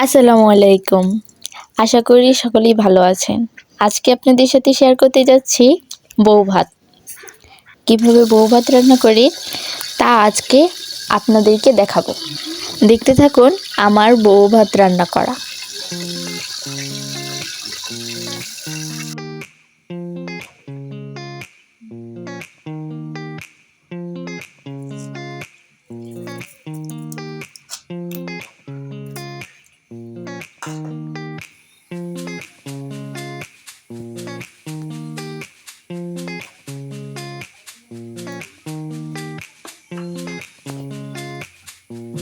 আসসালামু আলাইকুম। আশা করি সকলেই ভালো আছেন। আজকে আপনাদের সাথে শেয়ার করতে যাচ্ছি বউ ভাত। কীভাবে বউ ভাত রান্না করি তা আজকে আপনাদেরকে দেখাবো। দেখতে থাকুন আমার বউ ভাত রান্না করা। Mm-hmm.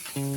Yeah.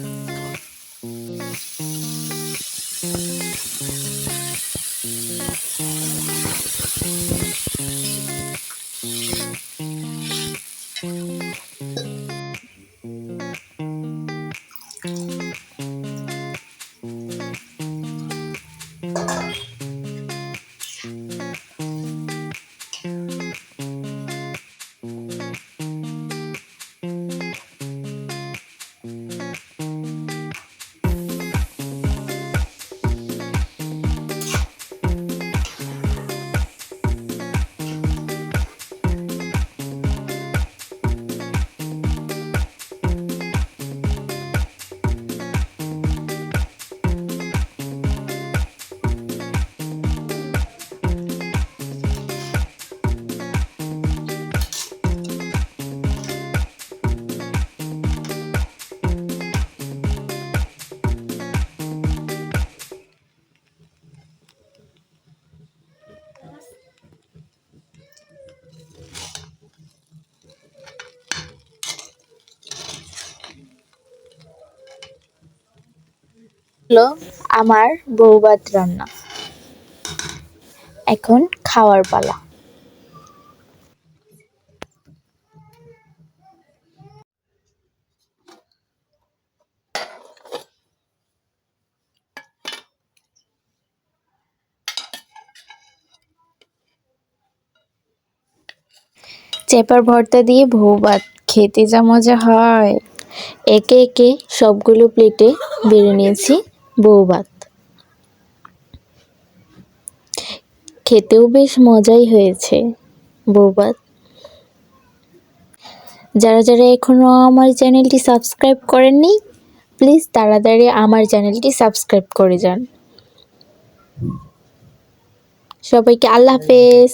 হলো আমার বউ ভাত রান্না। এখন খাওয়ার পালা। চেপার ভর্তা দিয়ে ভাত খেতে যা মজা হয়। একে একে সবগুলো প্লেটে বেড়ে নিয়েছি। বউ ভাত খেতেও বেশ মজাই হয়েছে বউ ভাত যারা যারা এখনও আমার চ্যানেলটি সাবস্ক্রাইব করেননি, প্লিজ তাড়াতাড়ি আমার চ্যানেলটি সাবস্ক্রাইব করে যান। সবাইকে আল্লাহ হাফেজ।